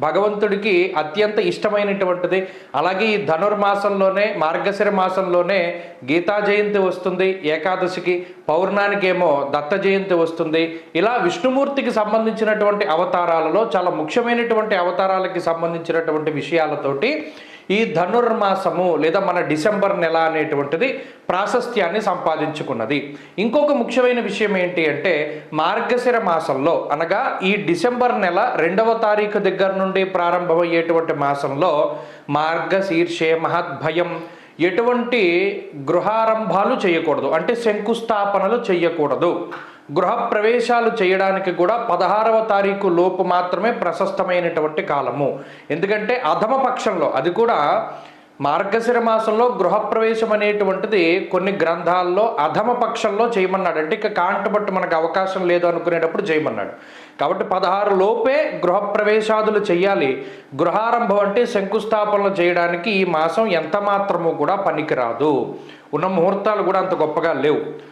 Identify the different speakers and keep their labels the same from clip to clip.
Speaker 1: భగవంతుడికి అత్యంత ఇష్టమైనటువంటిది. అలాగే ఈ ధనుర్మాసంలోనే మార్గశిర మాసంలోనే గీతా జయంతి వస్తుంది ఏకాదశికి. పౌర్ణానికి ఏమో దత్త జయంతి వస్తుంది. ఇలా విష్ణుమూర్తికి సంబంధించినటువంటి అవతారాలలో చాలా ముఖ్యమైనటువంటి అవతారాలకి సంబంధించినటువంటి విషయాలతోటి ఈ ధనుర్మాసము లేదా మన డిసెంబర్ నెల అనేటువంటిది ప్రాశస్త్యాన్ని సంపాదించుకున్నది. ఇంకొక ముఖ్యమైన విషయం ఏంటి అంటే మార్గశిర మాసంలో అనగా ఈ డిసెంబర్ నెల రెండవ తారీఖు దగ్గర నుండి ప్రారంభమయ్యేటువంటి మాసంలో మార్గశీర్షే మహద్భయం ఎటువంటి గృహారంభాలు చేయకూడదు. అంటే శంకుస్థాపనలు చేయకూడదు. గృహ ప్రవేశాలు చేయడానికి కూడా పదహారవ తారీఖు లోపు మాత్రమే ప్రశస్తమైనటువంటి కాలము. ఎందుకంటే అధమ పక్షంలో అది కూడా మార్గశిర మాసంలో గృహప్రవేశం అనేటువంటిది కొన్ని గ్రంథాల్లో అధమ పక్షంలో చేయమన్నాడు అంటే ఇక కాంట బట్టి మనకు అవకాశం లేదు అనుకునేటప్పుడు చేయమన్నాడు. కాబట్టి పదహారు లోపే గృహప్రవేశాదులు చేయాలి. గృహారంభం అంటే శంకుస్థాపనలు చేయడానికి ఈ మాసం ఎంత మాత్రము కూడా పనికిరాదు. ఉన్న ముహూర్తాలు కూడా అంత గొప్పగా లేవు.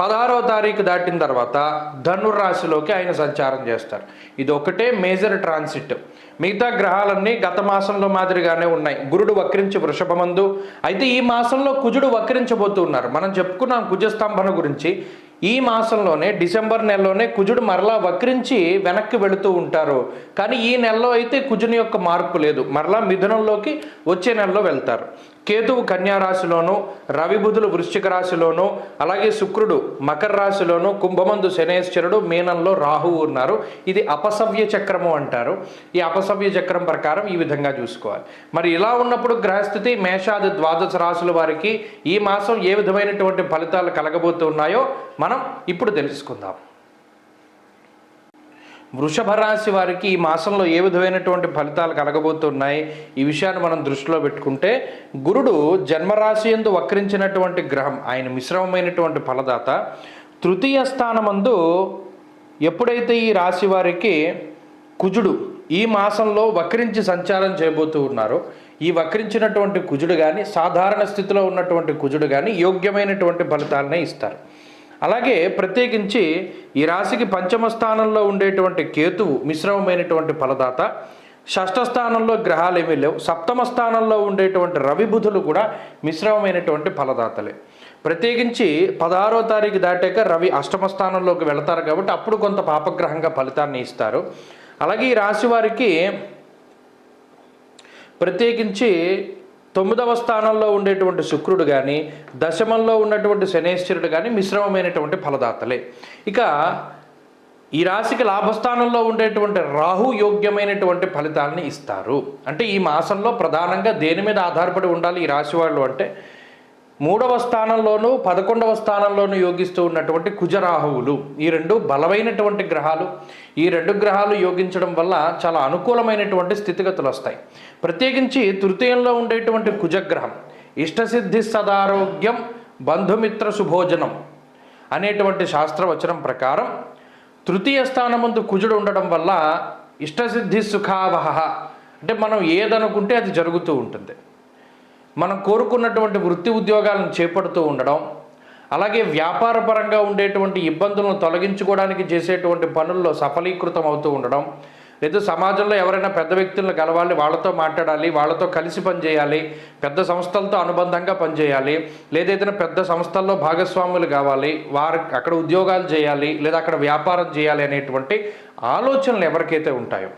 Speaker 1: పదహారవ తారీఖు దాటిన తర్వాత ధనుర్రాశిలోకి ఆయన సంచారం చేస్తారు. ఇది ఒకటే మేజర్ ట్రాన్సిట్. మిగతా గ్రహాలన్నీ గత మాసంలో మాదిరిగానే ఉన్నాయి. గురుడు వక్రించి వృషభమందు. అయితే ఈ మాసంలో కుజుడు వక్రించబోతున్నారు మనం చెప్పుకున్నాం కుజస్తంభన గురించి. ఈ మాసంలోనే డిసెంబర్ నెలలోనే కుజుడు మరలా వక్రించి వెనక్కి వెళుతూ ఉంటారు. కానీ ఈ నెలలో అయితే కుజుని యొక్క మార్పు లేదు. మరలా మిథునంలోకి వచ్చే నెలలో వెళ్తారు. కేతువు కన్యారాశిలోను రవి బుధులు వృశ్చిక రాశిలోను అలాగే శుక్రుడు మకర రాశిలోను కుంభమందు శనేశ్వరుడు మీనంలో రాహువు ఉన్నారు. ఇది అపసవ్య చక్రము అంటారు. ఈ అపసవ్య చక్రం ప్రకారం ఈ విధంగా చూసుకోవాలి. మరి ఇలా ఉన్నప్పుడు గ్రహస్థితి మేషాది ద్వాదశ రాశుల వారికి ఈ మాసం ఏ విధమైనటువంటి ఫలితాలు కలగబోతున్నాయో మనం ఇప్పుడు తెలుసుకుందాం. వృషభ రాశి వారికి ఈ మాసంలో ఏ విధమైనటువంటి ఫలితాలు కలగబోతున్నాయి? ఈ విషయాన్ని మనం దృష్టిలో పెట్టుకుంటే గురుడు జన్మరాశి ఎందు వక్రించినటువంటి గ్రహం ఆయన మిశ్రమమైనటువంటి ఫలదాత. తృతీయ స్థానమందు ఎప్పుడైతే ఈ రాశి వారికి కుజుడు ఈ మాసంలో వక్రించి సంచారం చేయబోతూ ఉన్నారో ఈ వక్రించినటువంటి కుజుడు కానీ సాధారణ స్థితిలో ఉన్నటువంటి కుజుడు కానీ యోగ్యమైనటువంటి ఫలితాలనే ఇస్తారు. అలాగే ప్రత్యేకించి ఈ రాశికి పంచమ స్థానంలో ఉండేటువంటి కేతువు మిశ్రమమైనటువంటి ఫలదాత. షష్ఠ స్థానంలో గ్రహాలు ఏమీ లేవు. సప్తమ స్థానంలో ఉండేటువంటి రవి బుధులు కూడా మిశ్రమమైనటువంటి ఫలదాతలే. ప్రత్యేకించి పదహారో తారీఖు దాటాక రవి అష్టమ స్థానంలోకి వెళతారు కాబట్టి అప్పుడు కొంత పాపగ్రహంగా ఫలితాన్ని ఇస్తారు. అలాగే ఈ రాశి వారికి ప్రత్యేకించి తొమ్మిదవ స్థానంలో ఉండేటువంటి శుక్రుడు కానీ దశమంలో ఉన్నటువంటి శనేశ్వరుడు కానీ మిశ్రమమైనటువంటి ఫలదాతలే. ఇక ఈ రాశికి లాభస్థానంలో ఉండేటువంటి రాహు యోగ్యమైనటువంటి ఫలితాలని ఇస్తారు. అంటే ఈ మాసంలో ప్రధానంగా దేని మీద ఆధారపడి ఉండాలి ఈ రాశి వాళ్ళు అంటే మూడవ స్థానంలోనూ పదకొండవ స్థానంలోనూ యోగిస్తూ ఉన్నటువంటి కుజరాహువులు. ఈ రెండు బలమైనటువంటి గ్రహాలు. ఈ రెండు గ్రహాలు యోగించడం వల్ల చాలా అనుకూలమైనటువంటి స్థితిగతులు వస్తాయి. ప్రత్యేకించి తృతీయంలో ఉండేటువంటి కుజగ్రహం. ఇష్టసిద్ధి సదారోగ్యం బంధుమిత్ర శుభోజనం అనేటువంటి శాస్త్రవచనం ప్రకారం తృతీయ స్థానమందు కుజుడు ఉండడం వల్ల ఇష్టసిద్ధి సుఖావహ అంటే మనం ఏదనుకుంటే అది జరుగుతూ ఉంటుంది. మనం కోరుకున్నటువంటి వృత్తి ఉద్యోగాలను చేపడుతూ ఉండడం అలాగే వ్యాపారపరంగా ఉండేటువంటి ఇబ్బందులను తొలగించుకోవడానికి చేసేటువంటి పనుల్లో సఫలీకృతం అవుతూ ఉండడం లేదా సమాజంలో ఎవరైనా పెద్ద వ్యక్తులను కలవాలి వాళ్ళతో మాట్లాడాలి వాళ్ళతో కలిసి పనిచేయాలి పెద్ద సంస్థలతో అనుబంధంగా పనిచేయాలి లేదా ఏదైనా పెద్ద సంస్థల్లో భాగస్వాములు కావాలి వారు అక్కడ ఉద్యోగాలు చేయాలి లేదా అక్కడ వ్యాపారం చేయాలి అనేటువంటి ఆలోచనలు ఎవరికైతే ఉంటాయో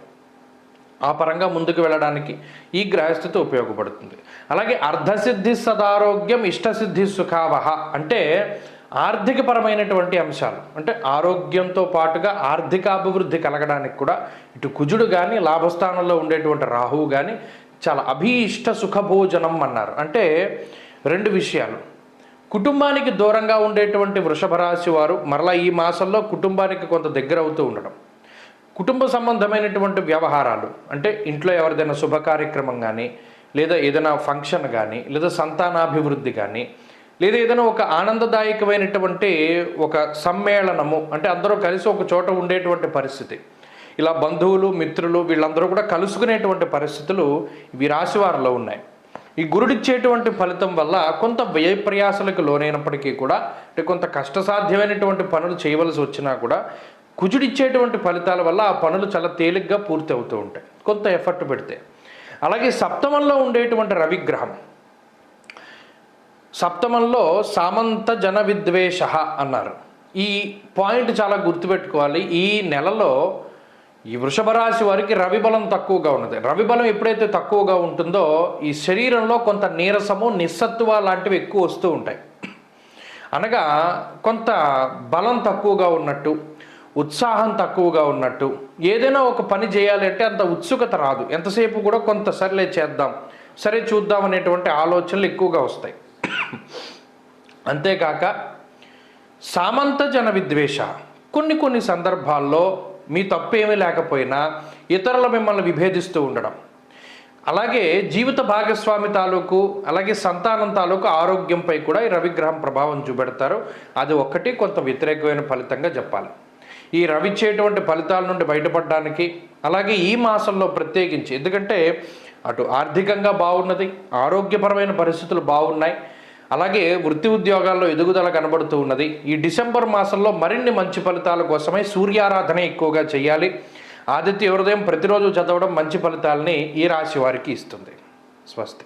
Speaker 1: ఆ పరంగా ముందుకు వెళ్ళడానికి ఈ గ్రహస్థితి ఉపయోగపడుతుంది. అలాగే అర్ధసిద్ధి సదారోగ్యం ఇష్టసిద్ధి సుఖావహ అంటే ఆర్థికపరమైనటువంటి అంశాలు. అంటే ఆరోగ్యంతో పాటుగా ఆర్థిక అభివృద్ధి కలగడానికి కూడా ఇటు కుజుడు కానీ లాభస్థానంలో ఉండేటువంటి రాహువు కానీ చాలా అభీష్ట సుఖభోజనం అన్నారు. అంటే రెండు విషయాలు. కుటుంబానికి దూరంగా ఉండేటువంటి వృషభ రాశి వారు మరలా ఈ మాసంలో కుటుంబానికి కొంత దగ్గర అవుతూ ఉండడం. కుటుంబ సంబంధమైనటువంటి వ్యవహారాలు. అంటే ఇంట్లో ఎవరిదైనా శుభ కార్యక్రమం కానీ లేదా ఏదైనా ఫంక్షన్ కానీ లేదా సంతానాభివృద్ధి కానీ లేదా ఏదైనా ఒక ఆనందదాయకమైనటువంటి ఒక సమ్మేళనము అంటే అందరూ కలిసి ఒక చోట ఉండేటువంటి పరిస్థితి. ఇలా బంధువులు మిత్రులు వీళ్ళందరూ కూడా కలుసుకునేటువంటి పరిస్థితులు ఇవి రాశివారిలో ఉన్నాయి. ఈ గురుడిచ్చేటువంటి ఫలితం వల్ల కొంత వ్యయ ప్రయాసలకు లోనైనప్పటికీ కూడా అంటే కొంత కష్టసాధ్యమైనటువంటి పనులు చేయవలసి వచ్చినా కూడా కుజుడిచ్చేటువంటి ఫలితాల వల్ల ఆ పనులు చాలా తేలిగ్గా పూర్తి అవుతూ ఉంటాయి. కొంత ఎఫర్ట్ పెడితే. అలాగే సప్తమంలో ఉండేటువంటి రవిగ్రహం. సప్తమంలో సామంత జన విద్వేష అన్నారు. ఈ పాయింట్ చాలా గుర్తుపెట్టుకోవాలి. ఈ నెలలో ఈ వృషభ రాశి వారికి రవి బలం తక్కువగా ఉన్నది. రవి బలం ఎప్పుడైతే తక్కువగా ఉంటుందో ఈ శరీరంలో కొంత నీరసము నిస్సత్వ లాంటివి ఎక్కువ వస్తూ ఉంటాయి. అనగా కొంత బలం తక్కువగా ఉన్నట్టు ఉత్సాహం తక్కువగా ఉన్నట్టు ఏదైనా ఒక పని చేయాలి అంటే అంత ఉత్సుకత రాదు. ఎంతసేపు కూడా కొంత సర్లే చేద్దాం సరే చూద్దాం అనేటువంటి ఆలోచనలు ఎక్కువగా వస్తాయి. అంతేకాక సామంత జన విద్వేష. కొన్ని కొన్ని సందర్భాల్లో మీ తప్పేమీ లేకపోయినా ఇతరుల మిమ్మల్ని విభేదిస్తూ ఉండడం. అలాగే జీవిత భాగస్వామి తాలూకు అలాగే సంతానం తాలూకు ఆరోగ్యంపై కూడా ఈ రవిగ్రహం ప్రభావం చూపెడతారు. అది ఒక్కటి కొంత వ్యతిరేకమైన ఫలితంగా చెప్పాలి. ఈ రవిచ్చేటువంటి ఫలితాల నుండి బయటపడడానికి అలాగే ఈ మాసంలో ప్రత్యేకించి ఎందుకంటే అటు ఆర్థికంగా బాగున్నది ఆరోగ్యపరమైన పరిస్థితులు బాగున్నాయి అలాగే వృత్తి ఉద్యోగాల్లో ఎదుగుదల కనబడుతూ ఉన్నది. ఈ డిసెంబర్ మాసంలో మరిన్ని మంచి ఫలితాల కోసమై సూర్యారాధన ఎక్కువగా చేయాలి. ఆదిత్య హృదయం ప్రతిరోజు చదవడం మంచి ఫలితాలని ఈ రాశి వారికి ఇస్తుంది. స్వస్తి.